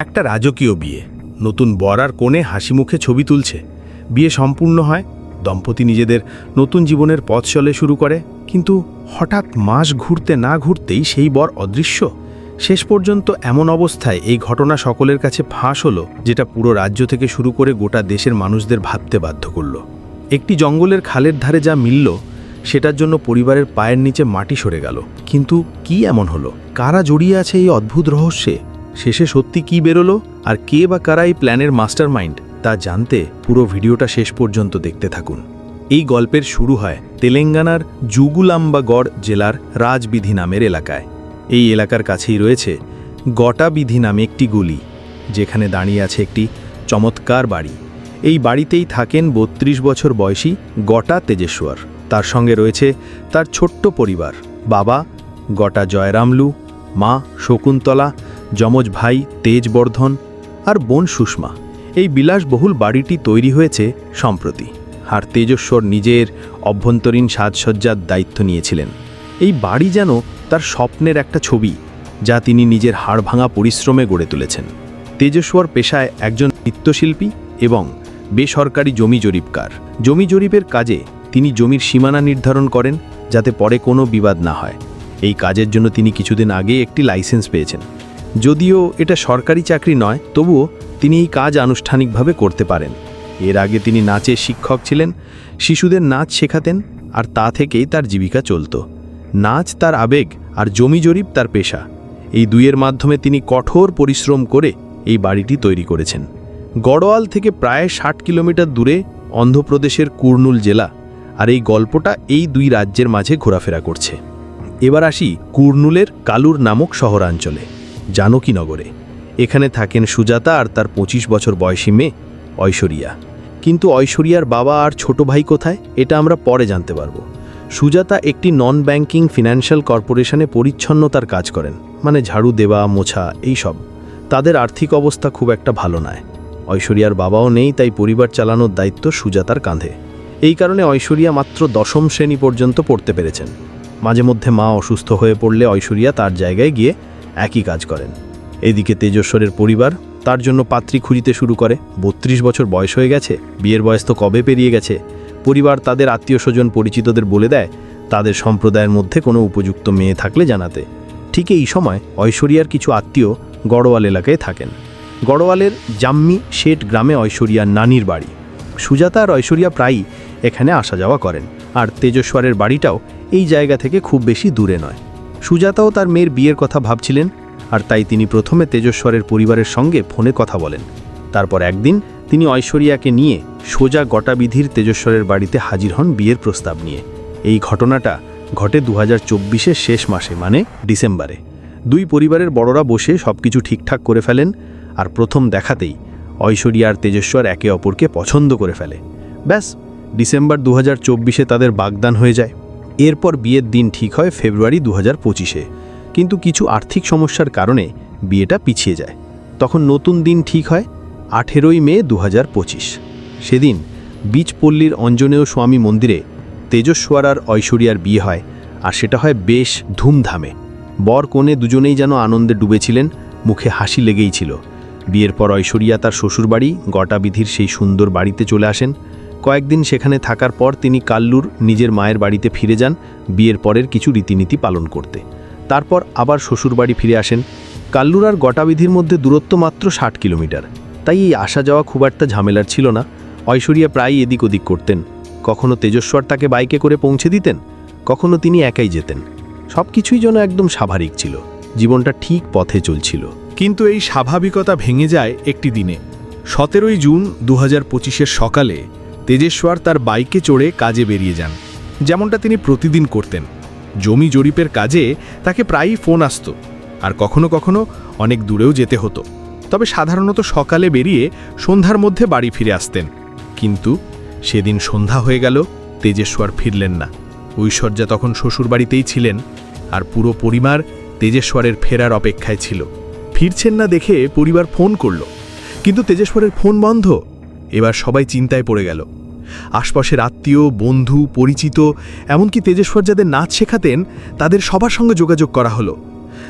একটা রাজকীয় বিয়ে। নতুন বর আর কোণে হাসি মুখে ছবি তুলছে। বিয়ে সম্পূর্ণ হয়, দম্পতি নিজেদের নতুন জীবনের পথ চলে শুরু করে, কিন্তু হঠাৎ মাস ঘুরতে না ঘুরতেই সেই বর অদৃশ্য। শেষ পর্যন্ত এমন অবস্থায় এই ঘটনা সকলের কাছে ফাঁস হলো, যেটা পুরো রাজ্য থেকে শুরু করে গোটা দেশের মানুষদের ভাবতে বাধ্য করল। একটি জঙ্গলের খালের ধারে যা মিলল, সেটার জন্য পরিবারের পায়ের নিচে মাটি সরে গেল। কিন্তু কি এমন হলো? কারা জড়িয়ে আছে এই অদ্ভুত রহস্যে? শেষে সত্যি কি বেরোলো আর কে বা কারা এই প্ল্যানের মাস্টার মাইন্ড তা জানতে পুরো ভিডিওটা শেষ পর্যন্ত দেখতে থাকুন। এই গল্পের শুরু হয় তেলেঙ্গানার জুগুলাম্বাগড় জেলার রাজবিধি নামের এলাকায়। এই এলাকার কাছেই রয়েছে গটাবিধি নামে একটি গলি, যেখানে দাঁড়িয়ে আছে একটি চমৎকার বাড়ি। এই বাড়িতেই থাকেন বত্রিশ বছর বয়সী গটা তেজেশ্বর। তার সঙ্গে রয়েছে তার ছোট্ট পরিবার, বাবা গটা জয়রামলু, মা শকুন্তলা যমজ ভাই তেজবর্ধন আর বোন সুষমা। এই বিলাসবহুল বাড়িটি তৈরি হয়েছে সম্প্রতি। আর তেজস্বর নিজের অভ্যন্তরীণ সাজসজ্জার দায়িত্ব নিয়েছিলেন। এই বাড়ি যেন তার স্বপ্নের একটা ছবি, যা তিনি নিজের হাড়ভাঙা পরিশ্রমে গড়ে তুলেছেন। তেজস্বর পেশায় একজন নৃত্যশিল্পী এবং বেসরকারি জমি জরিপকার। জমি জরিপের কাজে তিনি জমির সীমানা নির্ধারণ করেন, যাতে পরে কোনো বিবাদ না হয়। এই কাজের জন্য তিনি কিছুদিন আগে একটি লাইসেন্স পেয়েছেন। যদিও এটা সরকারি চাকরি নয়, তবুও তিনি এই কাজ আনুষ্ঠানিকভাবে করতে পারেন। এর আগে তিনি নাচের শিক্ষক ছিলেন, শিশুদের নাচ শেখাতেন, আর তা থেকেই তার জীবিকা চলত। নাচ তার আবেগ আর জমি জরিপ তার পেশা। এই দুইয়ের মাধ্যমে তিনি কঠোর পরিশ্রম করে এই বাড়িটি তৈরি করেছেন। গড়োয়াল থেকে প্রায় ষাট কিলোমিটার দূরে অন্ধ্রপ্রদেশের কুর্নুল জেলা, আর এই গল্পটা এই দুই রাজ্যের মাঝে ঘোরাফেরা করছে। এবার আসি কুর্নুলের কালুর নামক শহরাঞ্চলে। জানকীনগরে এখানে থাকেন সুজাতা আর তার ২৫ বছর বয়সী মেয়ে ঐশ্বরিয়া। কিন্তু ঐশ্বরিয়ার বাবা আর ছোট ভাই কোথায়, এটা আমরা পরে জানতে পারব। সুজাতা একটি নন ব্যাংকিং ফিনান্সিয়াল কর্পোরেশনে পরিচ্ছন্নতার কাজ করেন মানে ঝাড়ু দেওয়া, মোছা এইসব তাদের আর্থিক অবস্থা খুব একটা ভালো নয়। ঐশ্বরিয়ার বাবাও নেই, তাই পরিবার চালানোর দায়িত্ব সুজাতার কাঁধে। এই কারণে ঐশ্বরিয়া মাত্র দশম শ্রেণি পর্যন্ত পড়তে পেরেছেন। মাঝে মধ্যে মা অসুস্থ হয়ে পড়লে ঐশ্বরিয়া তার জায়গায় গিয়ে একই কাজ করেন। এদিকে তেজস্বরের পরিবার তার জন্য পাত্রী খুঁজিতে শুরু করে। বত্রিশ বছর বয়স হয়ে গেছে, বিয়ের বয়স তো কবে পেরিয়ে গেছে? পরিবার তাদের আত্মীয় স্বজন পরিচিতদের বলে দেয়, তাদের সম্প্রদায়ের মধ্যে কোনো উপযুক্ত মেয়ে থাকলে জানাতে। ঠিক এই সময় ঐশ্বরিয়ার কিছু আত্মীয় গড়োয়াল এলাকায় থাকেন। গড়োয়ালের জাম্মি শেঠ গ্রামে ঐশ্বরিয়ার নানির বাড়ি। সুজাতা আর ঐশ্বরিয়া প্রায়ই এখানে আসা যাওয়া করেন, আর তেজস্বরের বাড়িটাও এই জায়গা থেকে খুব বেশি দূরে নয়। সুজাতাও তার মেয়ের বিয়ের কথা ভাবছিলেন আর তাই তিনি প্রথমে তেজস্বরের পরিবারের সঙ্গে ফোনে কথা বলেন। তারপর একদিন তিনি ঐশ্বরিয়াকে নিয়ে সোজা গটাবিধির তেজস্বরের বাড়িতে হাজির হন বিয়ের প্রস্তাব নিয়ে। এই ঘটনাটা ঘটে দু হাজার শেষ মাসে মানে ডিসেম্বরে। দুই পরিবারের বড়রা বসে সবকিছু ঠিকঠাক করে ফেলেন আর প্রথম দেখাতেই ঐশ্বরিয়া আর তেজস্বর একে অপরকে পছন্দ করে ফেলে। ব্যাস, ডিসেম্বর দু হাজার তাদের বাগদান হয়ে যায়। এরপর বিয়ের দিন ঠিক হয় ফেব্রুয়ারি দু হাজার পঁচিশে। কিন্তু কিছু আর্থিক সমস্যার কারণে বিয়েটা পিছিয়ে যায়। তখন নতুন দিন ঠিক হয় আঠেরোই মে দু হাজার পঁচিশ। সেদিন বীজপল্লীর অঞ্জনেয় স্বামী মন্দিরে তেজস্বর আর ঐশ্বরিয়ার বিয়ে হয় আর সেটা হয় বেশ ধুমধামে। বর কোণে দুজনেই যেন আনন্দে ডুবেছিলেন, মুখে হাসি লেগেই ছিল। বিয়ের পর ঐশ্বরিয়া তার শ্বশুরবাড়ি গটাবিধির সেই সুন্দর বাড়িতে চলে আসেন। কয়েকদিন সেখানে থাকার পর তিনি কাল্লুর নিজের মায়ের বাড়িতে ফিরে যান, বিয়ের পরের কিছু রীতিনীতি পালন করতে। তারপর আবার শ্বশুরবাড়ি ফিরে আসেন। কাল্লুর আর গটাবিধির মধ্যে দূরত্ব মাত্র ষাট কিলোমিটার। তাই এই আসা যাওয়া খুব একটা ঝামেলার ছিল না। ঐশ্বরিয়া প্রায়ই এদিক ওদিক করতেন। কখনো তেজস্বর তাকে বাইকে করে পৌঁছে দিতেন, কখনো তিনি একাই যেতেন। সব কিছুই যেন একদম স্বাভাবিক ছিল। জীবনটা ঠিক পথে চলছিল। কিন্তু এই স্বাভাবিকতা ভেঙে যায় একটি দিনে। সতেরোই জুন দু হাজার সকালে তেজেশ্বর তার বাইকে চড়ে কাজে বেরিয়ে যান। যেমনটা তিনি প্রতিদিন করতেন। জমি জরিপের কাজে তাকে প্রায়ই ফোন আসত আর কখনো কখনো অনেক দূরেও যেতে হতো। তবে সাধারণত সকালে বেরিয়ে সন্ধ্যার মধ্যে বাড়ি ফিরে আসতেন। কিন্তু সেদিন সন্ধ্যা হয়ে গেল, তেজেশ্বর ফিরলেন না। ঐশ্বর্যা তখন শ্বশুরবাড়িতেই ছিলেন আর পুরো পরিবার তেজেশ্বরের ফেরার অপেক্ষায় ছিল। ফিরছেন না দেখে পরিবার ফোন করল। কিন্তু তেজেশ্বরের ফোন বন্ধ। এবার সবাই চিন্তায় পড়ে গেল। আশপাশের আত্মীয়, বন্ধু, পরিচিত, এমনকি তেজেশ্বর যাদের নাচ শেখাতেন, তাদের সবার সঙ্গে যোগাযোগ করা হলো।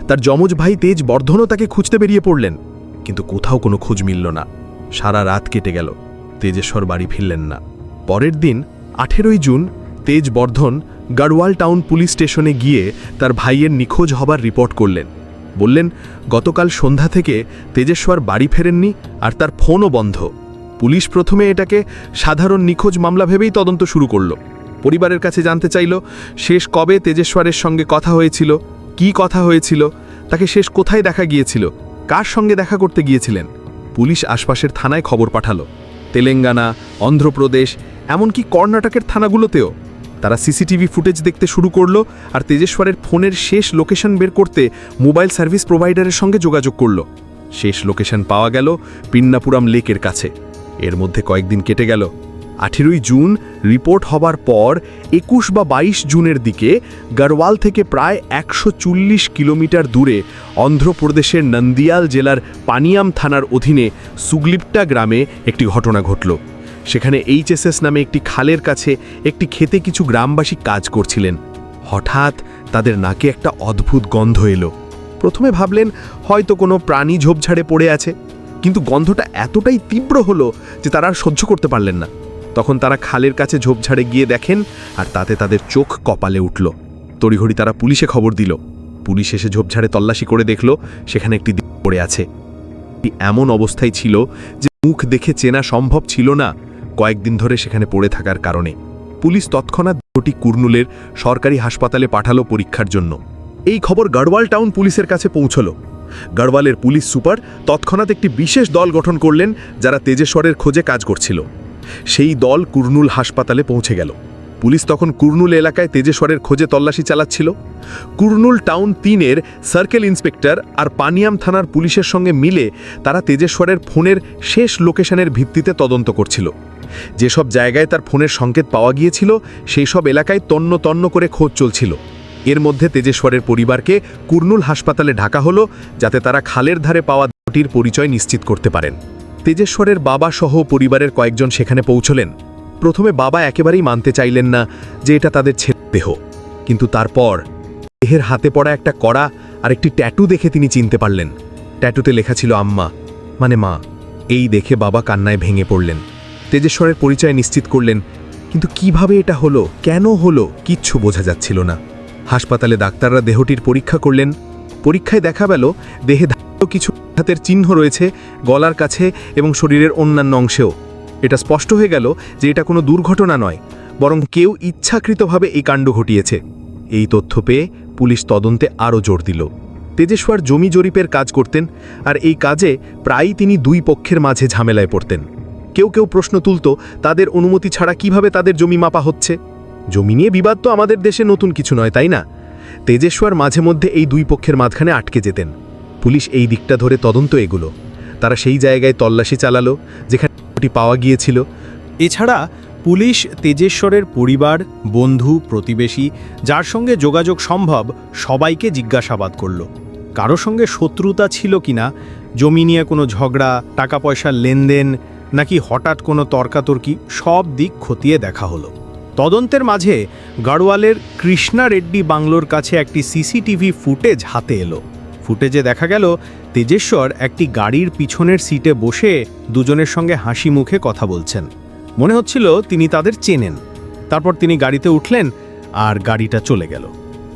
তার যমজ ভাই তেজ বর্ধনও তাকে খুঁজতে বেরিয়ে পড়লেন, কিন্তু কোথাও কোনো খোঁজ মিলল না। সারা রাত কেটে গেল তেজেশ্বর বাড়ি ফিরলেন না। পরের দিন, আঠেরোই জুন, তেজ বর্ধন গাড়ওয়াল টাউন পুলিশ স্টেশনে গিয়ে তার ভাইয়ের নিখোঁজ হবার রিপোর্ট করলেন। বললেন, গতকাল সন্ধ্যা থেকে তেজেশ্বর বাড়ি ফেরেননি আর তার ফোনও বন্ধ। পুলিশ প্রথমে এটাকে সাধারণ নিখোঁজ মামলা ভেবেই তদন্ত শুরু করল। পরিবারের কাছে জানতে চাইল, শেষ কবে তেজেশ্বরের সঙ্গে কথা হয়েছিল, কি কথা হয়েছিল, তাকে শেষ কোথায় দেখা গিয়েছিল, কার সঙ্গে দেখা করতে গিয়েছিলেন? পুলিশ আশপাশের থানায় খবর পাঠালো। তেলেঙ্গানা, অন্ধ্রপ্রদেশ, এমনকি কর্ণাটকের থানাগুলোতেও। তারা সিসিটিভি ফুটেজ দেখতে শুরু করল আর তেজেশ্বরের ফোনের শেষ লোকেশন বের করতে মোবাইল সার্ভিস প্রোভাইডারের সঙ্গে যোগাযোগ করল। শেষ লোকেশন পাওয়া গেল পিন্নাপুরাম লেকের কাছে। এর মধ্যে কয়েকদিন কেটে গেল। আঠেরোই জুন রিপোর্ট হবার পর একুশ বা বাইশ জুনের দিকে গড়ওয়াল থেকে প্রায় একশো চল্লিশ কিলোমিটার দূরে অন্ধ্রপ্রদেশের নন্দিয়াল জেলার পানিয়াম থানার অধীনে সুগলিপ্টা গ্রামে একটি ঘটনা ঘটল। সেখানে এইচএসএস নামে একটি খালের কাছে একটি খেতে কিছু গ্রামবাসী কাজ করছিলেন। হঠাৎ তাদের নাকে একটা অদ্ভুত গন্ধ এলো। প্রথমে ভাবলেন, হয়তো কোনো প্রাণী ঝোপঝাড়ে পড়ে আছে। কিন্তু গন্ধটা এতটাই তীব্র হলো যে তারা আর সহ্য করতে পারলেন না। তখন তারা খালের কাছে ঝোপঝাড়ে গিয়ে দেখেন আর তাতে তাদের চোখ কপালে উঠল। তড়িঘড়ি তারা পুলিশে খবর দিল। পুলিশ এসে ঝোপঝাড়ে তল্লাশি করে দেখল সেখানে একটি দ্বীপ পড়ে আছে। এমন অবস্থায় ছিল যে মুখ দেখে চেনা সম্ভব ছিল না কয়েকদিন ধরে সেখানে পড়ে থাকার কারণে। পুলিশ তৎক্ষণাৎ দেহটি কুর্নুলের সরকারি হাসপাতালে পাঠালো পরীক্ষার জন্য। এই খবর গড়ওয়াল টাউন পুলিশের কাছে পৌঁছলো। গড়ওয়ালের পুলিশ সুপার তৎক্ষণাৎ একটি বিশেষ দল গঠন করলেন যারা তেজেশ্বরের খোঁজে কাজ করছিল। সেই দল কুর্নুল হাসপাতালে পৌঁছে গেল। পুলিশ তখন কুর্নুল এলাকায় তেজেশ্বরের খোঁজে তল্লাশি চালাচ্ছিল। কুর্নুল টাউন তিনের সার্কেল ইন্সপেক্টর আর পানিয়াম থানার পুলিশের সঙ্গে মিলে তারা তেজেশ্বরের ফোনের শেষ লোকেশনের ভিত্তিতে তদন্ত করছিল। যেসব জায়গায় তার ফোনের সংকেত পাওয়া গিয়েছিল সেই সব এলাকায় তন্ন তন্ন করে খোঁজ চলছিল। এর মধ্যে তেজেশ্বরের পরিবারকে কুর্নুল হাসপাতালে ঢাকা হলো, যাতে তারা খালের ধারে পাওয়া দেহটির পরিচয় নিশ্চিত করতে পারেন। তেজেশ্বরের বাবা সহ পরিবারের কয়েকজন সেখানে পৌঁছলেন। প্রথমে বাবা একেবারেই মানতে চাইলেন না যে এটা তাদের ছেলে দেহ। কিন্তু তারপর দেহের হাতে পড়া একটা কড়া আর একটি ট্যাটু দেখে তিনি চিনতে পারলেন। ট্যাটুতে লেখা ছিল, আম্মা। মানে মা। এই দেখে বাবা কান্নায় ভেঙে পড়লেন। তেজেশ্বরের পরিচয় নিশ্চিত করলেন, কিন্তু কীভাবে এটা হলো? কেন হলো? কিচ্ছু বোঝা যাচ্ছিল না। হাসপাতালে ডাক্তাররা দেহটির পরীক্ষা করলেন। পরীক্ষায় দেখা গেল, দেহে কিছু হাতের চিহ্ন রয়েছে গলার কাছে এবং শরীরের অন্যান্য অংশেও। এটা স্পষ্ট হয়ে গেল যে এটা কোনো দুর্ঘটনা নয়, বরং কেউ ইচ্ছাকৃতভাবে এই কাণ্ড ঘটিয়েছে। এই তথ্য পেয়ে পুলিশ তদন্তে আরও জোর দিল। তেজেশ্বর জমি জরিপের কাজ করতেন, আর এই কাজে প্রায়ই তিনি দুই পক্ষের মাঝে ঝামেলায় পড়তেন। কেউ কেউ প্রশ্ন তুলত, তাদের অনুমতি ছাড়া কীভাবে তাদের জমি মাপা হচ্ছে? জমি নিয়ে বিবাদ তো আমাদের দেশে নতুন কিছু নয়, তাই না? তেজেশ্বর মাঝে মধ্যে এই দুই পক্ষের মাঝখানে আটকে যেতেন। পুলিশ এই দিকটা ধরে তদন্ত এগুলো। তারা সেই জায়গায় তল্লাশি চালালো, যেখানে পাওয়া গিয়েছিল। এছাড়া পুলিশ তেজেশ্বরের পরিবার, বন্ধু, প্রতিবেশী, যার সঙ্গে যোগাযোগ সম্ভব, সবাইকে জিজ্ঞাসাবাদ করল। কারও সঙ্গে শত্রুতা ছিল কিনা জমি নিয়ে কোনো ঝগড়া, টাকা পয়সার লেনদেন, নাকি হঠাৎ কোনো তর্কাতর্কি? সব দিক খতিয়ে দেখা হলো। তদন্তের মাঝে গাড়ওয়ালের কৃষ্ণা রেড্ডি বাংলোর কাছে একটি সিসিটিভি ফুটেজ হাতে এলো। ফুটেজে দেখা গেল, তেজেশ্বর একটি গাড়ির পিছনের সিটে বসে দুজনের সঙ্গে হাসি মুখে কথা বলছেন। মনে হচ্ছিল তিনি তাদের চেনেন। তারপর তিনি গাড়িতে উঠলেন আর গাড়িটা চলে গেল।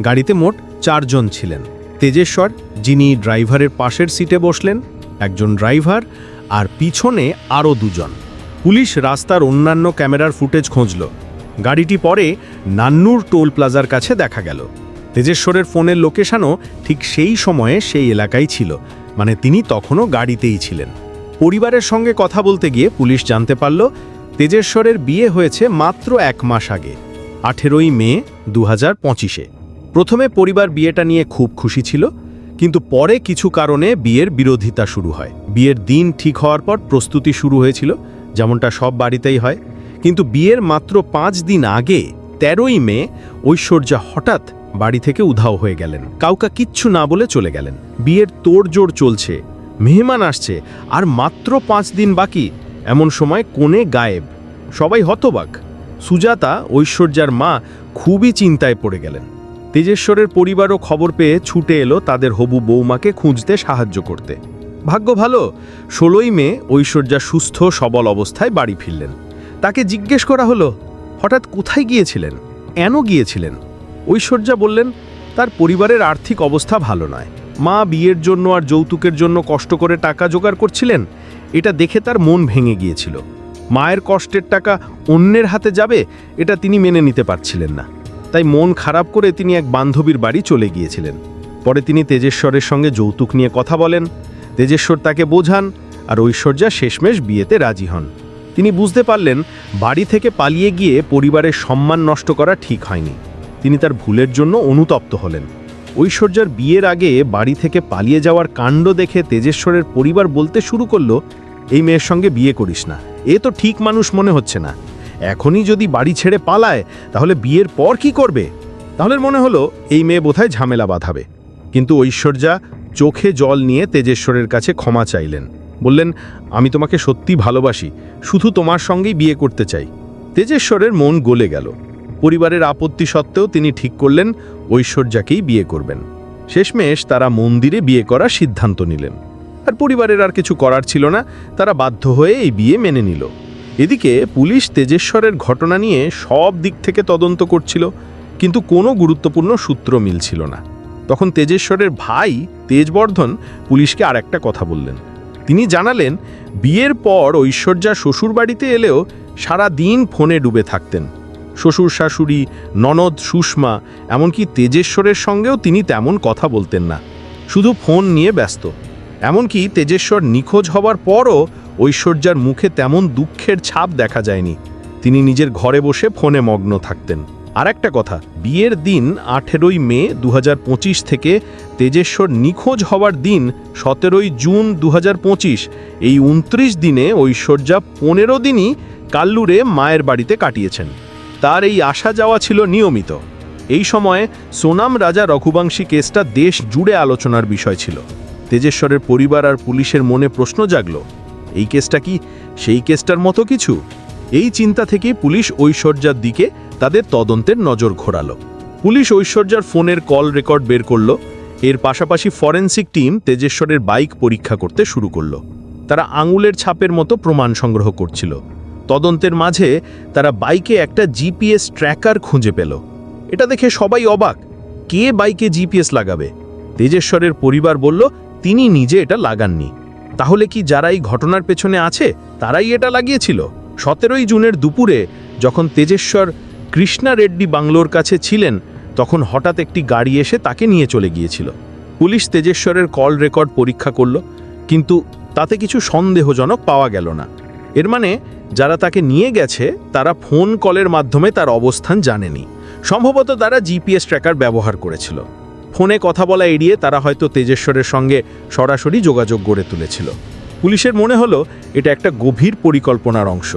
গাড়িতে মোট চারজন ছিলেন। তেজেশ্বর, যিনি ড্রাইভারের পাশের সিটে বসলেন, একজন ড্রাইভার আর পিছনে আরও দুজন। পুলিশ রাস্তার অন্যান্য ক্যামেরার ফুটেজ খুঁজল। গাড়িটি পরে নান্নুর টোল প্লাজার কাছে দেখা গেল। তেজেশ্বরের ফোনের লোকেশনও ঠিক সেই সময়ে সেই এলাকায় ছিল মানে তিনি তখনও গাড়িতেই ছিলেন। পরিবারের সঙ্গে কথা বলতে গিয়ে পুলিশ জানতে পারল, তেজেশ্বরের বিয়ে হয়েছে মাত্র এক মাস আগে, আঠেরোই মে দু হাজার পঁচিশে। প্রথমে পরিবার বিয়েটা নিয়ে খুব খুশি ছিল, কিন্তু পরে কিছু কারণে বিয়ের বিরোধিতা শুরু হয়। বিয়ের দিন ঠিক হওয়ার পর প্রস্তুতি শুরু হয়েছিল, যেমনটা সব বাড়িতেই হয়। কিন্তু বিয়ের মাত্র পাঁচ দিন আগে, তেরোই মে, ঐশ্বর্যা হঠাৎ বাড়ি থেকে উধাও হয়ে গেলেন। কাউকা কিচ্ছু না বলে চলে গেলেন। বিয়ের তোড়জোড় চলছে, মেহমান আসছে, আর মাত্র পাঁচ দিন বাকি। এমন সময় কোণে গায়েব, সবাই হতবাক। সুজাতা, ঐশ্বর্যার মা, খুবই চিন্তায় পড়ে গেলেন। তেজেশ্বরের পরিবারও খবর পেয়ে ছুটে এলো তাদের হবু বৌমাকে খুঁজতে সাহায্য করতে। ভাগ্য ভালো, ষোলোই মে, ঐশ্বর্যা সুস্থ, সবল অবস্থায় বাড়ি ফিরলেন। তাকে জিজ্ঞেস করা হলো, হঠাৎ কোথায় গিয়েছিলেন? কেন গিয়েছিলেন? ঐশ্বর্যা বললেন, তার পরিবারের আর্থিক অবস্থা ভালো নয়। মা বিয়ের জন্য আর যৌতুকের জন্য কষ্ট করে টাকা জোগাড় করছিলেন, এটা দেখে তার মন ভেঙে গিয়েছিল। মায়ের কষ্টের টাকা অন্যের হাতে যাবে, এটা তিনি মেনে নিতে পারছিলেন না। তাই মন খারাপ করে তিনি এক বান্ধবীর বাড়ি চলে গিয়েছিলেন। পরে তিনি তেজেশ্বরের সঙ্গে যৌতুক নিয়ে কথা বলেন। তেজেশ্বর তাকে বোঝান আর ঐশ্বর্যা শেষমেশ বিয়েতে রাজি হন। তিনি বুঝতে পারলেন বাড়ি থেকে পালিয়ে গিয়ে পরিবারের সম্মান নষ্ট করা ঠিক হয়নি। তিনি তার ভুলের জন্য অনুতপ্ত হলেন। ঐশ্বর্যার বিয়ের আগে বাড়ি থেকে পালিয়ে যাওয়ার কাণ্ড দেখে তেজেশ্বরের পরিবার বলতে শুরু করল, এই মেয়ের সঙ্গে বিয়ে করিস না। এ তো ঠিক মানুষ মনে হচ্ছে না। এখনই যদি বাড়ি ছেড়ে পালায়, তাহলে বিয়ের পর কি করবে? তাহলে মনে হলো, এই মেয়ে বোধহয় ঝামেলা বাঁধাবে। কিন্তু ঐশ্বর্যা চোখে জল নিয়ে তেজেশ্বরের কাছে ক্ষমা চাইলেন। বললেন, আমি তোমাকে সত্যি ভালোবাসি, শুধু তোমার সঙ্গেই বিয়ে করতে চাই। তেজেশ্বরের মন গলে গেল। পরিবারের আপত্তি সত্ত্বেও তিনি ঠিক করলেন, ঐশ্বর্যাকেই বিয়ে করবেন। শেষমেশ তারা মন্দিরে বিয়ে করার সিদ্ধান্ত নিলেন। আর পরিবারের আর কিছু করার ছিল না, তারা বাধ্য হয়ে এই বিয়ে মেনে নিল। এদিকে পুলিশ তেজেশ্বরের ঘটনা নিয়ে সব দিক থেকে তদন্ত করছিল, কিন্তু কোনো গুরুত্বপূর্ণ সূত্র মিলছিল না। তখন তেজেশ্বরের ভাই তেজবর্ধন পুলিশকে আর একটা কথা বললেন। তিনি জানালেন, বিয়ের পর ঐশ্বর্যা শ্বশুরবাড়িতে এলেও সারা দিন ফোনে ডুবে থাকতেন। শ্বশুর শাশুড়ি, ননদ, সুষমা, এমনকি তেজেশ্বরের সঙ্গেও তিনি তেমন কথা বলতেন না। শুধু ফোন নিয়ে ব্যস্ত। এমনকি তেজেশ্বর নিখোঁজ হবার পরও ঐশ্বর্যার মুখে তেমন দুঃখের ছাপ দেখা যায়নি। তিনি নিজের ঘরে বসে ফোনে মগ্ন থাকতেন। আর একটা কথা, বিয়ের দিন আঠেরোই মে দু হাজার পঁচিশ থেকে তেজেশ্বর নিখোঁজ হওয়ার দিন সতেরোই জুন দু হাজার পঁচিশ। এই উনত্রিশ দিনে ঐশ্বর্যা পনেরো দিনই কাল্লুরে মায়ের বাড়িতে কাটিয়েছেন। তার এই আসা যাওয়া ছিল নিয়মিত। এই সময়ে সোনাম রাজা রঘুবংশী কেসটা দেশ জুড়ে আলোচনার বিষয় ছিল। তেজেশ্বরের পরিবার আর পুলিশের মনে প্রশ্ন জাগল, এই কেসটা কি সেই কেসটার মতো কিছু? এই চিন্তা থেকে পুলিশ ঐশ্বর্যার দিকে তাদের তদন্তের নজর ঘোরালো। পুলিশ ঐশ্বর্যার ফোনের কল রেকর্ড বের করল। এর পাশাপাশি ফরেন্সিক টিম তেজেশ্বরের বাইক পরীক্ষা করতে শুরু করল। তারা আঙুলের ছাপের মতো প্রমাণ সংগ্রহ করছিল। তদন্তের মাঝে তারা বাইকে একটা জিপিএস ট্র্যাকার খুঁজে পেল। এটা দেখে সবাই অবাক। কে বাইকে জিপিএস লাগাবে? তেজেশ্বরের পরিবার বলল, তিনি নিজে এটা লাগাননি। তাহলে কি যারা এই ঘটনার পেছনে আছে, তারাই এটা লাগিয়েছিল? সতেরোই জুনের দুপুরে যখন তেজেশ্বর কৃষ্ণা রেড্ডি বাংলোর কাছে ছিলেন, তখন হঠাৎ একটি গাড়ি এসে তাকে নিয়ে চলে গিয়েছিল। পুলিশ তেজেশ্বরের কল রেকর্ড পরীক্ষা করল, কিন্তু তাতে কিছু সন্দেহজনক পাওয়া গেল না। এর মানে যারা তাকে নিয়ে গেছে, তারা ফোন কলের মাধ্যমে তার অবস্থান জানেনি। সম্ভবত তারা জিপিএস ট্র্যাকার ব্যবহার করেছিল। ফোনে কথা বলা এড়িয়ে তারা হয়তো তেজেশ্বরের সঙ্গে সরাসরি যোগাযোগ গড়ে তুলেছিল। পুলিশের মনে হলো এটা একটা গভীর পরিকল্পনার অংশ।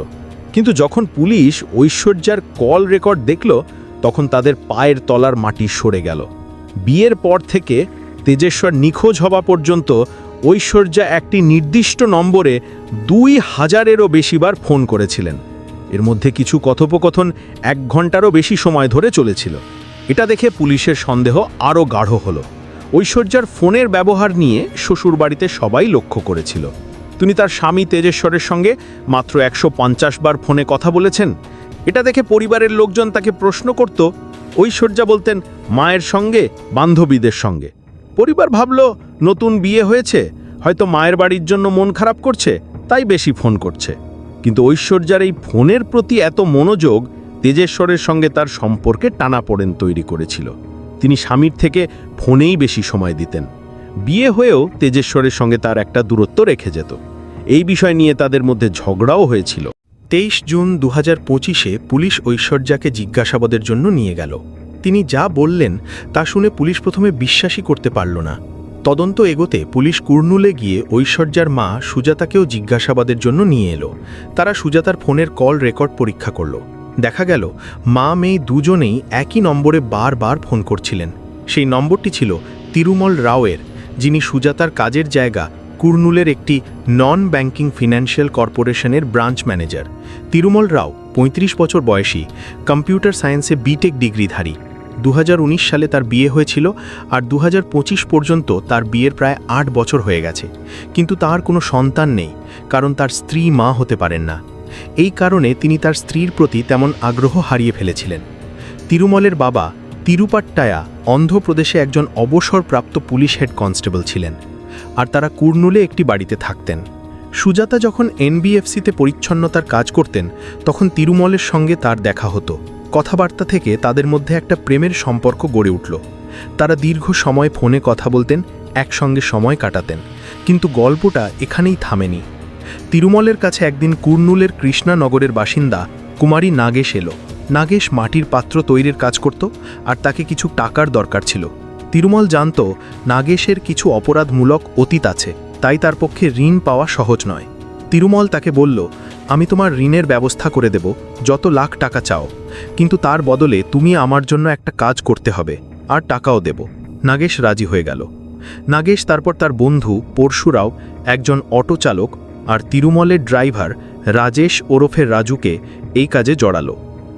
কিন্তু যখন পুলিশ ঐশ্বর্যার কল রেকর্ড দেখল, তখন তাদের পায়ের তলার মাটি সরে গেল। বিয়ের পর থেকে তেজেশ্বর নিখোঁজ হওয়া পর্যন্ত ঐশ্বর্যা একটি নির্দিষ্ট নম্বরে দুই হাজারেরও বেশিবার ফোন করেছিলেন। এর মধ্যে কিছু কথোপকথন এক ঘন্টারও বেশি সময় ধরে চলেছিল। এটা দেখে পুলিশের সন্দেহ আরও গাঢ় হলো। ঐশ্বর্যার ফোনের ব্যবহার নিয়ে শ্বশুরবাড়িতে সবাই লক্ষ্য করেছিল। তিনি তার স্বামী তেজেশ্বরের সঙ্গে মাত্র একশো পঞ্চাশ বার ফোনে কথা বলেছেন। এটা দেখে পরিবারের লোকজন তাকে প্রশ্ন করত, ঐশ্বর্যা বলতেন, মায়ের সঙ্গে, বান্ধবীদের সঙ্গে। পরিবার ভাবল, নতুন বিয়ে হয়েছে, হয়তো মায়ের বাড়ির জন্য মন খারাপ করছে, তাই বেশি ফোন করছে। কিন্তু ঐশ্বর্যার এই ফোনের প্রতি এত মনোযোগ তেজেশ্বরের সঙ্গে তার সম্পর্কে টানাপোড়েন তৈরি করেছিল। তিনি স্বামীর থেকে ফোনেই বেশি সময় দিতেন। বিয়ে হয়েও তেজেশ্বরের সঙ্গে তার একটা দূরত্ব রেখে যেত। এই বিষয় নিয়ে তাদের মধ্যে ঝগড়াও হয়েছিল। তেইশ জুন দু হাজার পঁচিশে পুলিশ ঐশ্বর্যাকে জিজ্ঞাসাবাদের জন্য নিয়ে গেল। তিনি যা বললেন তা শুনে পুলিশ প্রথমে বিশ্বাসই করতে পারল না। তদন্ত এগোতে পুলিশ কুর্নুলে গিয়ে ঐশ্বর্যার মা সুজাতাকেও জিজ্ঞাসাবাদের জন্য নিয়ে এলো। তারা সুজাতার ফোনের কল রেকর্ড পরীক্ষা করল। দেখা গেল, মা মেয়ে দুজনেই একই নম্বরে বারবার ফোন করছিলেন। সেই নম্বরটি ছিল তিরুমল রাওয়ের। যিনি সুজাতার কাজের জায়গা কুর্নুলের একটি নন ব্যাংকিং ফিনান্সিয়াল কর্পোরেশনের ব্রাঞ্চ ম্যানেজার। তিরুমল রাও ৩৫ বছর বয়সী, কম্পিউটার সায়েন্সে বিটেক ডিগ্রিধারী। দু হাজার উনিশ সালে তার বিয়ে হয়েছিল আর দু হাজার পঁচিশ পর্যন্ত তার বিয়ের প্রায় আট বছর হয়ে গেছে। কিন্তু তার কোনো সন্তান নেই, কারণ তার স্ত্রী মা হতে পারেন না। এই কারণে তিনি তার স্ত্রীর প্রতি তেমন আগ্রহ হারিয়ে ফেলেছিলেন। তিরুমলের বাবা তিরুপাট্টায়া অন্ধ্রপ্রদেশে একজন অবসরপ্রাপ্ত পুলিশ হেড কনস্টেবল ছিলেন, আর তারা কুর্নুলে একটি বাড়িতে থাকতেন। সুজাতা যখন এনবিএফসিতে পরিচ্ছন্নতার কাজ করতেন, তখন তিরুমলের সঙ্গে তার দেখা হতো। কথাবার্তা থেকে তাদের মধ্যে একটা প্রেমের সম্পর্ক গড়ে উঠল। তারা দীর্ঘ সময় ফোনে কথা বলতেন, একসঙ্গে সময় কাটাতেন। কিন্তু গল্পটা এখানেই থামেনি। তিরুমলের কাছে একদিন কুর্নুলের কৃষ্ণানগরের বাসিন্দা কুমারী নাগেশ এলো। নাগেশ মাটির পাত্র তৈরির কাজ করত আর তাকে কিছু টাকার দরকার ছিল। তিরুমল জানত, নাগেশের কিছু অপরাধমূলক অতীত আছে, তাই তার পক্ষে ঋণ পাওয়া সহজ নয়। তিরুমল তাকে বলল, আমি তোমার ঋণের ব্যবস্থা করে দেব, যত লাখ টাকা চাও। কিন্তু তার বদলে তুমি আমার জন্য একটা কাজ করতে হবে, আর টাকাও দেব। নাগেশ রাজি হয়ে গেল। নাগেশ তারপর তার বন্ধু, পরশুরাও, একজন অটো চালক আর তিরুমলের ড্রাইভার রাজেশ ওরফে রাজুকে এই কাজে জড়ালো।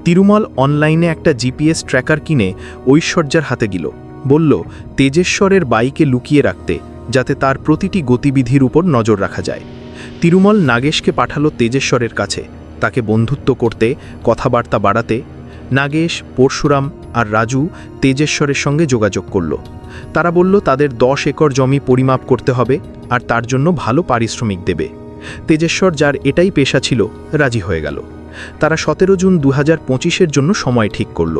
তিরুমল অনলাইনে একটা জিপিএস ট্র্যাকার কিনে ঐশ্বর্যার হাতে গেল। বলল, তেজেশ্বরের বাইকে লুকিয়ে রাখতে, যাতে তার প্রতিটি গতিবিধির উপর নজর রাখা যায়। তিরুমল নাগেশকে পাঠালো তেজেশ্বরের কাছে। তাকে বন্ধুত্ব করতে, কথাবার্তা বাড়াতে, নাগেশ, পরশুরাম আর রাজু তেজেশ্বরের সঙ্গে যোগাযোগ করল। তারা বলল, তাদের দশ একর জমি পরিমাপ করতে হবে, আর তার জন্য ভালো পারিশ্রমিক দেবে। তেজেশ্বর যার এটাই পেশা ছিল, রাজি হয়ে গেল। তারা সতেরো জুন দু হাজার জন্য সময় ঠিক করল।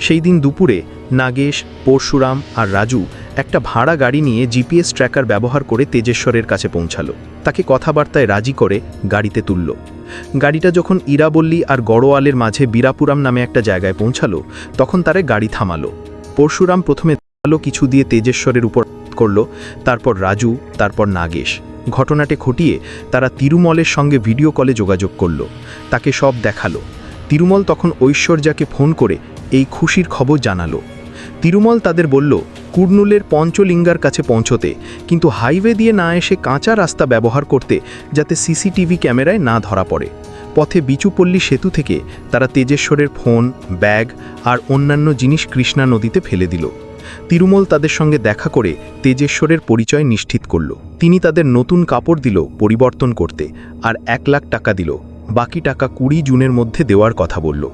সেই দিন দুপুরে নাগেশ, পরশুরাম আর রাজু একটা ভাড়া গাড়ি নিয়ে জিপিএস ট্র্যাকার ব্যবহার করে তেজেশ্বরের কাছে পৌঁছালো। তাকে কথাবার্তায় রাজি করে গাড়িতে তুলল। গাড়িটা যখন ইরাবল্লী আর গড়োয়ালের মাঝে বীরাপুরাম নামে একটা জায়গায় পৌঁছালো, তখন তারে গাড়ি থামালো। পরশুরাম প্রথমে কিছু দিয়ে তেজেশ্বরের উপর করল, তারপর রাজু, তারপর নাগেশ। ঘটনাটি ঘটিয়ে তারা তিরুমলের সঙ্গে ভিডিও কলে যোগাযোগ করল। তাকে সব দেখাল। তিরুমল তখন ঐশ্বর্যাকে ফোন করে এই খুশির খবর জানালো। তিরুমল তাদের বলল, কুর্নুলের পঞ্চলিঙ্গার কাছে পৌঁছতে, কিন্তু হাইওয়ে দিয়ে না এসে কাঁচা রাস্তা ব্যবহার করতে যাতে সিসিটিভি ক্যামেরায় না ধরা পড়ে। পথে বিচুপল্লী সেতু থেকে তারা তেজেশ্বরের ফোন, ব্যাগ আর অন্যান্য জিনিস কৃষ্ণা নদীতে ফেলে দিল। তিরুমল তাদের সঙ্গে দেখা করে তেজেশ্বরের পরিচয় নিশ্চিত করল। তিনি তাদের নতুন কাপড় দিল পরিবর্তন করতে আর এক লাখ টাকা দিল। বাকি টাকা কুড়ি জুনের মধ্যে দেওয়ার কথা বলল।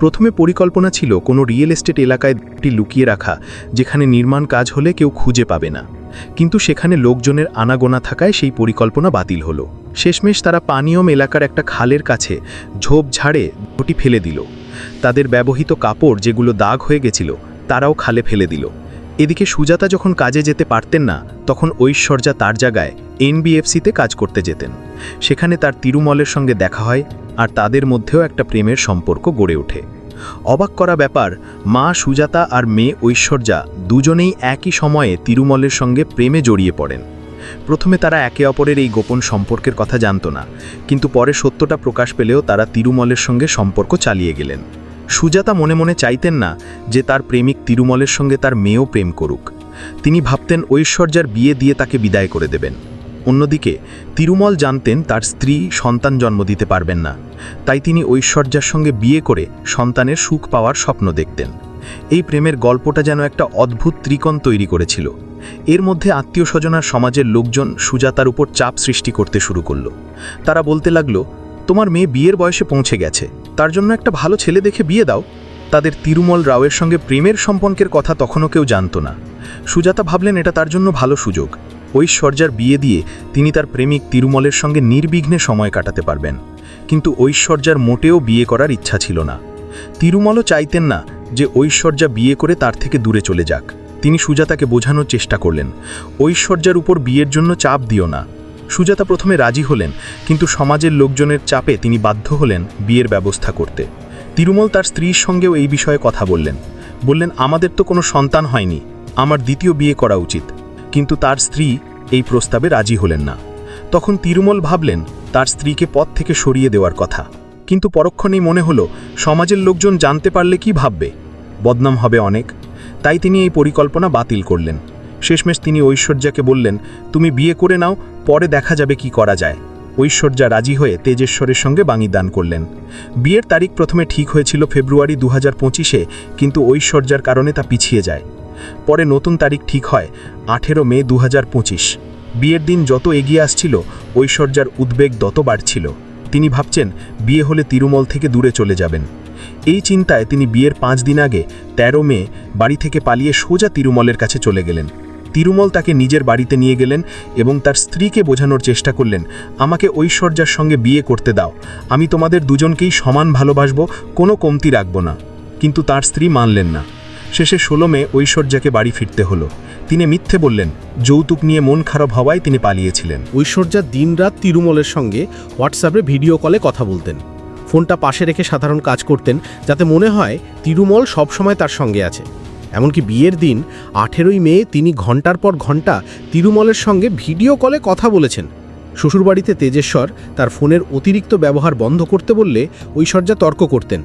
প্রথমে পরিকল্পনা ছিল কোনো রিয়েল এস্টেট এলাকায় একটি লুকিয়ে রাখা, যেখানে নির্মাণ কাজ হলে কেউ খুঁজে পাবে না। কিন্তু সেখানে লোকজনের আনাগোনা থাকায় সেই পরিকল্পনা বাতিল হলো। শেষমেশ তারা পানীয়ম এলাকার একটা খালের কাছে ঝোপ ঝাড়ে ওটি ফেলে দিল। তাদের ব্যবহৃত কাপড় যেগুলো দাগ হয়ে গেছিল তারাও খালে ফেলে দিল। এদিকে সুজাতা যখন কাজে যেতে পারতেন না, তখন ঐশ্বর্যা তার জায়গায় এনবিএফসিতে কাজ করতে যেতেন। সেখানে তার তিরুমলের সঙ্গে দেখা হয় আর তাদের মধ্যেও একটা প্রেমের সম্পর্ক গড়ে ওঠে। অবাক করা ব্যাপার, মা সুজাতা আর মেয়ে ঐশ্বর্যা দুজনেই একই সময়ে তিরুমলের সঙ্গে প্রেমে জড়িয়ে পড়েন। প্রথমে তারা একে অপরের এই গোপন সম্পর্কের কথা জানত না, কিন্তু পরে সত্যটা প্রকাশ পেলেও তারা তিরুমলের সঙ্গে সম্পর্ক চালিয়ে গেলেন। সুজাতা মনে মনে চাইতেন না যে তার প্রেমিক তিরুমলের সঙ্গে তার মেয়েও প্রেম করুক। তিনি ভাবতেন ঐশ্বর্যার বিয়ে দিয়ে তাকে বিদায় করে দেবেন। অন্যদিকে, তিরুমল জানতেন তার স্ত্রী সন্তান জন্ম দিতে পারবেন না। তাই তিনি ঐশ্বর্যার সঙ্গে বিয়ে করে সন্তানের সুখ পাওয়ার স্বপ্ন দেখতেন। এই প্রেমের গল্পটা যেন একটা অদ্ভুত ত্রিকোণ তৈরি করেছিল। এর মধ্যে আত্মীয় স্বজনার সমাজের লোকজন সুজাতার উপর চাপ সৃষ্টি করতে শুরু করল। তারা বলতে লাগল তোমার মেয়ে বিয়ের বয়সে পৌঁছে গেছে। তার জন্য একটা ভালো ছেলে দেখে বিয়ে দাও। তাদের তিরুমল রাওয়ের সঙ্গে প্রেমের সম্পর্কের কথা তখনও কেউ জানত না। সুজাতা ভাবলেন এটা তার জন্য ভালো সুযোগ। ঐশ্বর্যার বিয়ে দিয়ে তিনি তার প্রেমিক তিরুমলের সঙ্গে নির্বিঘ্নে সময় কাটাতে পারবেন। কিন্তু ঐশ্বর্যার মোটেও বিয়ে করার ইচ্ছা ছিল না। তিরুমলও চাইতেন না যে ঐশ্বর্যা বিয়ে করে তার থেকে দূরে চলে যাক। তিনি সুজাতাকে বোঝানোর চেষ্টা করলেন, ঐশ্বর্যার উপর বিয়ের জন্য চাপ দিও না। সুজাতা প্রথমে রাজি হলেন, কিন্তু সমাজের লোকজনের চাপে তিনি বাধ্য হলেন বিয়ের ব্যবস্থা করতে। তিরুমল তার স্ত্রীর সঙ্গেও এই বিষয়ে কথা বললেন। বললেন, আমাদের তো কোনো সন্তান হয়নি, আমার দ্বিতীয় বিয়ে করা উচিত। কিন্তু তার স্ত্রী এই প্রস্তাবে রাজি হলেন না। তখন তিরুমল ভাবলেন, তার স্ত্রীকে পথ থেকে সরিয়ে দেওয়ার কথা। কিন্তু পরক্ষণেই মনে হলো, সমাজের লোকজন জানতে পারলে কি ভাববে? বদনাম হবে অনেক। তাই তিনি এই পরিকল্পনা বাতিল করলেন। শেষমেশ তিনি ঐশ্বর্যাকে বললেন, তুমি বিয়ে করে নাও, পরে দেখা যাবে কি করা যায়। ঐশ্বর্যা রাজি হয়ে তেজেশ্বরের সঙ্গে বাঙি দান করলেন। বিয়ের তারিখ প্রথমে ঠিক হয়েছিল ফেব্রুয়ারি দু হাজার পঁচিশে, কিন্তু ঐশ্বর্যার কারণে তা পিছিয়ে যায়। পরে নতুন তারিখ ঠিক হয় আঠেরো মে দু হাজার পঁচিশ। বিয়ের দিন যত এগিয়ে আসছিল, ঐশ্বর্যার উদ্বেগ তত বাড়ছিল। তিনি ভাবছেন, বিয়ে হলে তিরুমল থেকে দূরে চলে যাবেন। এই চিন্তায় তিনি বিয়ের পাঁচ দিন আগে ১৩ মে বাড়ি থেকে পালিয়ে সোজা তিরুমলের কাছে চলে গেলেন। তিরুমল তাকে নিজের বাড়িতে নিয়ে গেলেন এবং তার স্ত্রীকে বোঝানোর চেষ্টা করলেন, আমাকে ঐশ্বর্যার সঙ্গে বিয়ে করতে দাও, আমি তোমাদের দুজনকেই সমান ভালোবাসবো, কোনো কমতি রাখব না। কিন্তু তার স্ত্রী মানলেন না। শেষে ষোলো মে ঐশ্বর্যাকে বাড়ি ফিরতে হলো। তিনি মিথ্যে বললেন, যৌতুক নিয়ে মন খারাপ হওয়ায় তিনি পালিয়েছিলেন। ঐশ্বর্যা দিনরাত তিরুমলের সঙ্গে হোয়াটসঅ্যাপে ভিডিও কলে কথা বলতেন। ফোনটা পাশে রেখে সাধারণ কাজ করতেন, যাতে মনে হয় তিরুমল সবসময় তার সঙ্গে আছে। এমনকি বিয়ের দিন আঠেরোই মে তিনি ঘণ্টার পর ঘণ্টা তিরুমলের সঙ্গে ভিডিও কলে কথা বলেছেন। শ্বশুরবাড়িতে তেজেশ্বর তার ফোনের অতিরিক্ত ব্যবহার বন্ধ করতে বললে ঐশ্বর্যা তর্ক করতেন।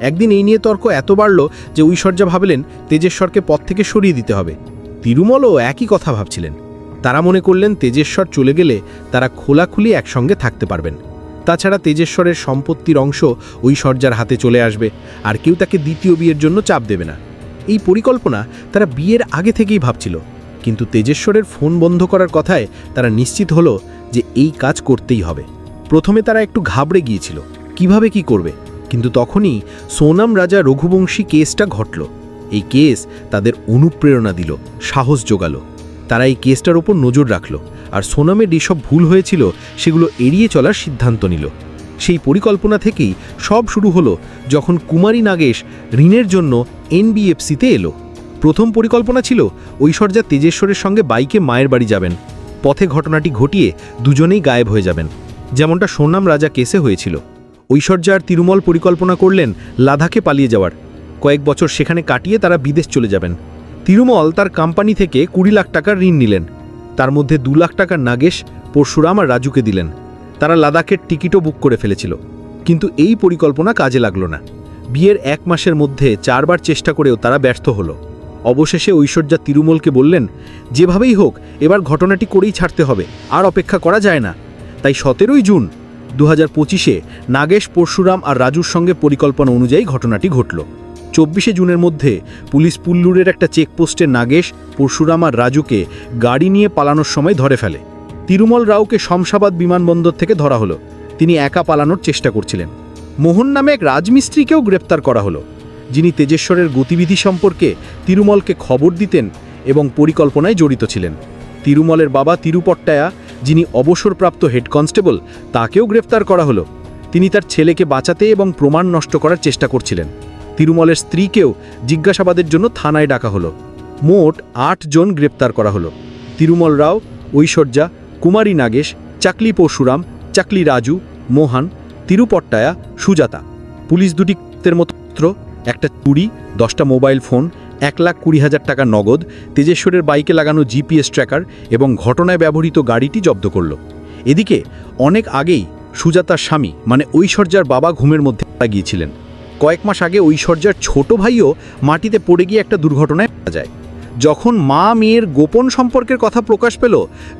একদিন এই নিয়ে তর্ক এত বাড়ল যে ঐশ্বর্যা ভাবলেন তেজেশ্বরকে পথ থেকে সরিয়ে দিতে হবে। তিরুমলও একই কথা ভাবছিলেন। তারা মনে করলেন তেজেশ্বর চলে গেলে তারা খোলাখুলি একসঙ্গে থাকতে পারবেন। তাছাড়া তেজেশ্বরের সম্পত্তির অংশ ঐশ্বর্যার হাতে চলে আসবে, আর কেউ তাকে দ্বিতীয় বিয়ের জন্য চাপ দেবে না। এই পরিকল্পনা তারা বিয়ের আগে থেকেই ভাবছিল। কিন্তু তেজেশ্বরের ফোন বন্ধ করার কথায় তারা নিশ্চিত হলো যে এই কাজ করতেই হবে। প্রথমে তারা একটু ঘাবড়ে গিয়েছিল, কীভাবে কি করবে? কিন্তু তখনই সোনাম রাজা রঘুবংশী কেসটা ঘটল। এই কেস তাদের অনুপ্রেরণা দিল, সাহস জোগালো। তারা এই কেসটার ওপর নজর রাখল, আর সোনামের যেসব ভুল হয়েছিল সেগুলো এড়িয়ে চলার সিদ্ধান্ত নিল। সেই পরিকল্পনা থেকেই সব শুরু হলো যখন কুমারী নাগেশ ঋণের জন্য এনবিএফসিতে এলো। প্রথম পরিকল্পনা ছিল ঐশ্বর্যা তেজেশ্বরের সঙ্গে বাইকে মায়ের বাড়ি যাবেন। পথে ঘটনাটি ঘটিয়ে দুজনেই গায়েব হয়ে যাবেন। যেমনটা সোনাম রাজা কেসে হয়েছিল। ঐশ্বর্যা আর তিরুমল পরিকল্পনা করলেন লাদাখে পালিয়ে যাওয়ার। কয়েক বছর সেখানে কাটিয়ে তারা বিদেশ চলে যাবেন। তিরুমল তার কোম্পানি থেকে কুড়ি লাখ টাকার ঋণ নিলেন। তার মধ্যে দু লাখ টাকার নাগেশ, পরশুরাম আর রাজুকে দিলেন। তারা লাদাখের টিকিটও বুক করে ফেলেছিল। কিন্তু এই পরিকল্পনা কাজে লাগল না। বিয়ের এক মাসের মধ্যে চারবার চেষ্টা করেও তারা ব্যর্থ হলো। অবশেষে ঐশ্বর্যা তিরুমলকে বললেন, যেভাবেই হোক, এবার ঘটনাটি করেই ছাড়তে হবে, আর অপেক্ষা করা যায় না। তাই সতেরোই জুন দু হাজার পঁচিশে নাগেশ, পরশুরাম আর রাজুর সঙ্গে পরিকল্পনা অনুযায়ী ঘটনাটি ঘটল। চব্বিশে জুনের মধ্যে পুলিশ পুল্লুরের একটা চেকপোস্টে নাগেশ, পরশুরাম আর রাজুকে গাড়ি নিয়ে পালানোর সময় ধরে ফেলে। তিরুমল রাওকে শমশাবাদ বিমানবন্দর থেকে ধরা হলো। তিনি একা পালানোর চেষ্টা করছিলেন। মোহন নামে এক রাজমিস্ত্রিকেও গ্রেপ্তার করা হলো। যিনি তেজেশ্বরের গতিবিধি সম্পর্কে তিরুমলকে খবর দিতেন এবং পরিকল্পনায় জড়িত ছিলেন। তিরুমলের বাবা তিরুপট্টায়া, যিনি অবসরপ্রাপ্ত হেড কনস্টেবল, তাকেও গ্রেফতার করা হলো। তিনি তার ছেলেকে বাঁচাতে এবং প্রমাণ নষ্ট করার চেষ্টা করছিলেন। তিরুমলের স্ত্রীকেও জিজ্ঞাসাবাদের জন্য থানায় ডাকা হলো। মোট আট জন গ্রেপ্তার করা হলো। তিরুমল রাও, ঐশ্বর্যা, কুমারী নাগেশ, চাকলি পরশুরাম, চাকলি রাজু, মোহান, তিরুপট্টায়া সুজাতা। পুলিশ দুটি তের মতো একটা চুরি, দশটা মোবাইল ফোন, এক লাখ কুড়ি হাজার টাকা নগদ, তেজেশ্বরের বাইকে লাগানো জিপিএস ট্র্যাকার এবং ঘটনায় ব্যবহৃত গাড়িটি জব্দ করল। এদিকে, অনেক আগেই সুজাতার স্বামী মানে ঐশ্বর্যার বাবা ঘুমের মধ্যে গিয়েছিলেন। কয়েক মাস আগে ঐশ্বর্যার ছোট ভাইও মাটিতে পড়ে গিয়ে একটা দুর্ঘটনায় মারা যায়। যখন মা মেয়ের গোপন সম্পর্কের কথা প্রকাশ পেল,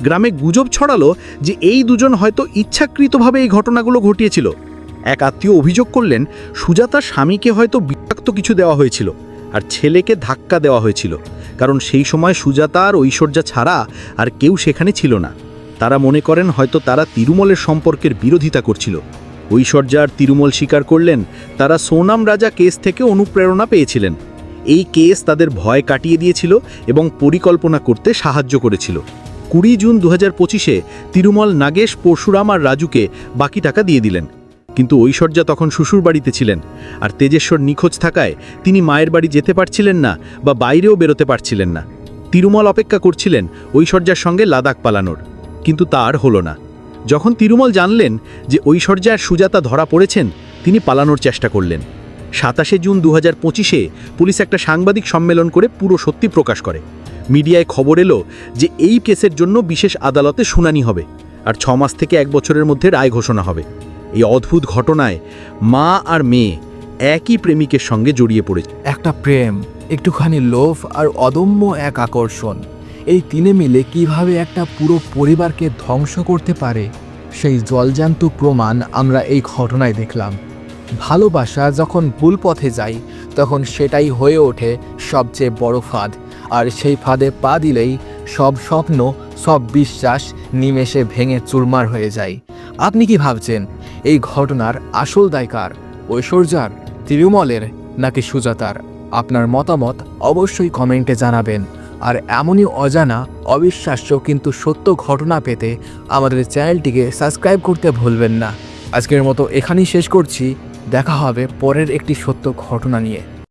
গ্রামে গুজব ছড়ালো যে এই দুজন হয়তো ইচ্ছাকৃতভাবে এই ঘটনাগুলো ঘটিয়েছিল। এক আত্মীয় অভিযোগ করলেন, সুজাতার স্বামীকে হয়তো বিষাক্ত কিছু দেওয়া হয়েছিল আর ছেলেকে ধাক্কা দেওয়া হয়েছিল, কারণ সেই সময় সুজাতা আর ঐশ্বর্যা ছাড়া আর কেউ সেখানে ছিল না। তারা মনে করেন হয়তো তারা তিরুমলের সম্পর্কের বিরোধিতা করছিল। ঐশ্বর্যা আর তিরুমল স্বীকার করলেন, তারা সোনাম রাজা কেস থেকে অনুপ্রেরণা পেয়েছিলেন। এই কেস তাদের ভয় কাটিয়ে দিয়েছিল এবং পরিকল্পনা করতে সাহায্য করেছিল। কুড়ি জুন দু হাজার পঁচিশে তিরুমল নাগেশ পরশুরাম আর রাজুকে বাকি টাকা দিয়ে দিলেন। কিন্তু ঐশ্বর্যা তখন শ্বশুর বাড়িতে ছিলেন, আর তেজেশ্বর নিখোঁজ থাকায় তিনি মায়ের বাড়ি যেতে পারছিলেন না বা বাইরেও বেরোতে পারছিলেন না। তিরুমল অপেক্ষা করছিলেন ঐশ্বর্যার সঙ্গে লাদাখ পালানোর, কিন্তু তার হলো না। যখন তিরুমল জানলেন যে ঐশ্বর্যা আর সুজাতা ধরা পড়েছেন, তিনি পালানোর চেষ্টা করলেন। সাতাশে জুন দু হাজার পঁচিশে পুলিশ একটা সাংবাদিক সম্মেলন করে পুরো সত্যি প্রকাশ করে। মিডিয়ায় খবর এলো যে এই কেসের জন্য বিশেষ আদালতে শুনানি হবে, আর ছ মাস থেকে এক বছরের মধ্যে রায় ঘোষণা হবে। এই অদ্ভুত ঘটনায় মা আর মেয়ে একই প্রেমিকের সঙ্গে জড়িয়ে পড়েছে। একটা প্রেম, একটুখানি লোভ আর অদম্য এক আকর্ষণ। এই তিনে মিলে কীভাবে একটা পুরো পরিবারকে ধ্বংস করতে পারে, সেই জলজান্ত প্রমাণ আমরা এই ঘটনায় দেখলাম। ভালোবাসা যখন ভুল পথে যায়, তখন সেটাই হয়ে ওঠে সবচেয়ে বড় ফাঁদ। আর সেই ফাঁদে পা দিলেই সব স্বপ্ন, সব বিশ্বাস নিমেষে ভেঙে চুরমার হয়ে যায়। আপনি কি ভাবছেন, এই ঘটনার আসল দায়কার ঐশ্বর্যার, তিরুমলের নাকি সুজাতার? আপনার মতামত অবশ্যই কমেন্টে জানাবেন। আর এমনই অজানা, অবিশ্বাস্য কিন্তু সত্য ঘটনা পেতে আমাদের চ্যানেলটিকে সাবস্ক্রাইব করতে ভুলবেন না। আজকের মতো এখানেই শেষ করছি। দেখা হবে পরের একটি সত্য ঘটনা নিয়ে।